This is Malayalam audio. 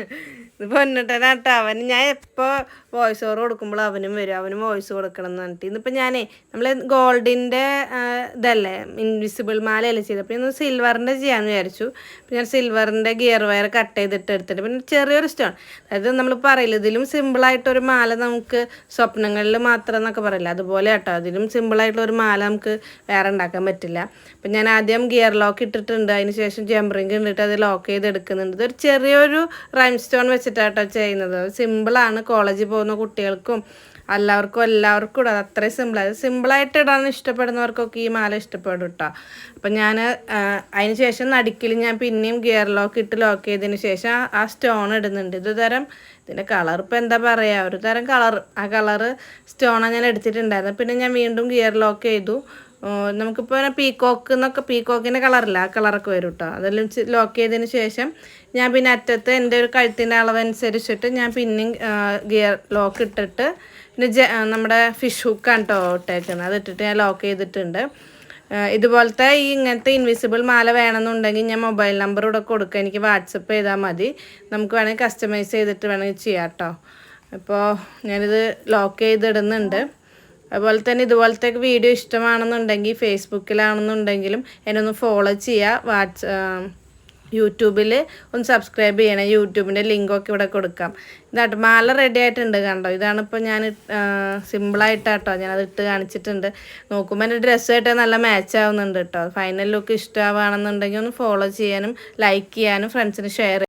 ഇത് പൊന്നിട്ടനാട്ടോ അവന് ഞാൻ എപ്പോൾ വോയിസ് ഓവർ കൊടുക്കുമ്പോൾ അവനും വരും. അവനും വോയിസ് കൊടുക്കണം എന്ന് പറഞ്ഞിട്ട്. ഇന്നിപ്പോൾ ഞാനേ നമ്മൾ ഗോൾഡിന്റെ ഇതല്ലേ ഇൻവിസിബിൾ മാലയല്ലേ ചെയ്തത്. അപ്പോൾ ഇന്ന് സിൽവറിന്റെ ചെയ്യാമെന്ന് വിചാരിച്ചു. അപ്പോൾ ഞാൻ സിൽവറിന്റെ ഗിയർ വയർ കട്ട് ചെയ്തിട്ട് എടുത്തിട്ട്. പിന്നെ ചെറിയൊരു സ്റ്റോൺ അതായത് നമ്മൾ പറയില്ല ഇതിലും സിമ്പിളായിട്ടൊരു മാല നമുക്ക് സ്വപ്നങ്ങളിൽ മാത്രം എന്നൊക്കെ പറയില്ല. അതുപോലെ കേട്ടോ അതിലും സിമ്പിളായിട്ടുള്ള ഒരു മാല നമുക്ക് വേറെ ഉണ്ടാക്കാൻ പറ്റില്ല. അപ്പം ഞാൻ ആദ്യം ഗിയർ ലോക്ക് ഇട്ടിട്ടുണ്ട്. അതിന് ശേഷം ജംറിങ് ഇട്ടിട്ട് അത് ലോക്ക് ചെയ്ത് എടുക്കുന്നുണ്ട് ഇതൊരു ചെറിയൊരു റൈം സ്റ്റോൺ വെച്ചിട്ടാട്ടോ ചെയ്യുന്നത്. സിമ്പിളാണ് കോളേജിൽ പോകുന്ന കുട്ടികൾക്കും എല്ലാവർക്കും എല്ലാവർക്കും ഇടാം. അത്രയും സിമ്പിളാണ് സിമ്പിളായിട്ട് ഇടാൻ ഇഷ്ടപ്പെടുന്നവർക്കൊക്കെ ഈ മാല ഇഷ്ടപ്പെടും കേട്ടോ അപ്പം ഞാൻ അതിന് ശേഷം നടുക്കിൽ ഞാൻ പിന്നെയും ഗിയർ ലോക്ക് ഇട്ട് ലോക്ക് ചെയ്തതിന് ശേഷം ആ- സ്റ്റോൺ ഇടുന്നുണ്ട്. ഇത് തരം ഇതിന്റെ കളർ ഇപ്പം എന്താ പറയുക ഒരു തരം കളർ ആ കളറ് സ്റ്റോണാണ് ഞാൻ എടുത്തിട്ടുണ്ടായിരുന്നത് പിന്നെ ഞാൻ വീണ്ടും ഗിയർ ലോക്ക് ചെയ്തു. നമുക്കിപ്പോൾ പീക്കോക്ക് എന്നൊക്കെ പീക്കോക്കിന്റെ കളറില്ല ആ കളറൊക്കെ വരും കേട്ടോ അതെല്ലാം ലോക്ക് ചെയ്തതിന് ശേഷം ഞാൻ പിന്നെ അറ്റത്ത് എന്റെ ഒരു കഴുത്തിന്റെ അളവനുസരിച്ചിട്ട് ഞാൻ പിന്നെയും ഗിയർ ലോക്ക് ഇട്ടിട്ട് പിന്നെ ജ നമ്മുടെ ഫിഷ് ഹുക്കാണ് കേട്ടോ ഇട്ടേക്കുന്നത് അത് ഇട്ടിട്ട് ഞാൻ ലോക്ക് ചെയ്തിട്ടുണ്ട്. ഇതുപോലത്തെ ഈ ഇങ്ങനത്തെ ഇൻവിസിബിൾ മാല വേണമെന്നുണ്ടെങ്കിൽ ഞാൻ മൊബൈൽ നമ്പർ ഇവിടെ കൊടുക്കുക എനിക്ക് വാട്സപ്പ് ചെയ്താൽ മതി. നമുക്ക് വേണമെങ്കിൽ കസ്റ്റമൈസ് ചെയ്തിട്ട് വേണമെങ്കിൽ ചെയ്യാം കേട്ടോ അപ്പോൾ ഞാനിത് ലോക്ക് ചെയ്തിടുന്നുണ്ട്. അതുപോലെ തന്നെ ഇതുപോലത്തെ വീഡിയോ ഇഷ്ടമാണെന്നുണ്ടെങ്കിൽ ഫേസ്ബുക്കിലാണെന്നുണ്ടെങ്കിലും എന്നെ ഒന്ന് ഫോളോ ചെയ്യുക വാട്സ് യൂട്യൂബിൽ ഒന്ന് സബ്സ്ക്രൈബ് ചെയ്യണം. യൂട്യൂബിന്റെ ലിങ്കൊക്കെ ഇവിടെ കൊടുക്കാം. ഇതാട്ട് മാല റെഡി ആയിട്ടുണ്ട് കണ്ടോ? ഇതാണിപ്പോൾ ഞാൻ ഞാൻ സിമ്പിളായിട്ടാട്ടോ ഞാനത് ഇട്ട് കാണിച്ചിട്ടുണ്ട്. നോക്കുമ്പോൾ എന്റെ ഡ്രസ്സായിട്ട് നല്ല മാച്ച് ആവുന്നുണ്ട് കേട്ടോ ഫൈനൽ ലുക്ക് ഇഷ്ടമാവുകയാണെന്നുണ്ടെങ്കിൽ ഒന്ന് ഫോളോ ചെയ്യാനും ലൈക്ക് ചെയ്യാനും ഫ്രണ്ട്സിന് ഷെയർ